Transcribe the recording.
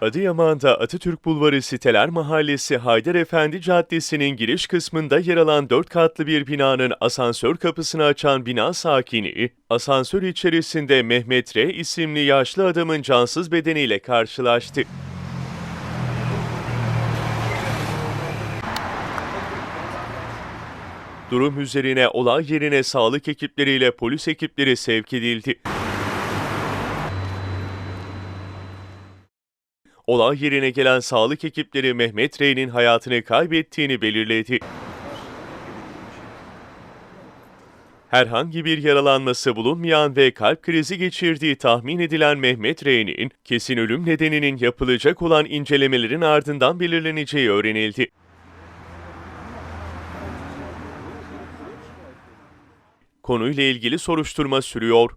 Adıyaman'da Atatürk Bulvarı Siteler Mahallesi Haydar Efendi Caddesi'nin giriş kısmında yer alan 4 katlı bir binanın asansör kapısını açan bina sakini, asansör içerisinde Mehmet R. isimli yaşlı adamın cansız bedeniyle karşılaştı. Durum üzerine olay yerine sağlık ekipleriyle polis ekipleri sevk edildi. Olay yerine gelen sağlık ekipleri Mehmet Rey'nin hayatını kaybettiğini belirledi. Herhangi bir yaralanması bulunmayan ve kalp krizi geçirdiği tahmin edilen Mehmet Rey'nin kesin ölüm nedeninin yapılacak olan incelemelerin ardından belirleneceği öğrenildi. Konuyla ilgili soruşturma sürüyor.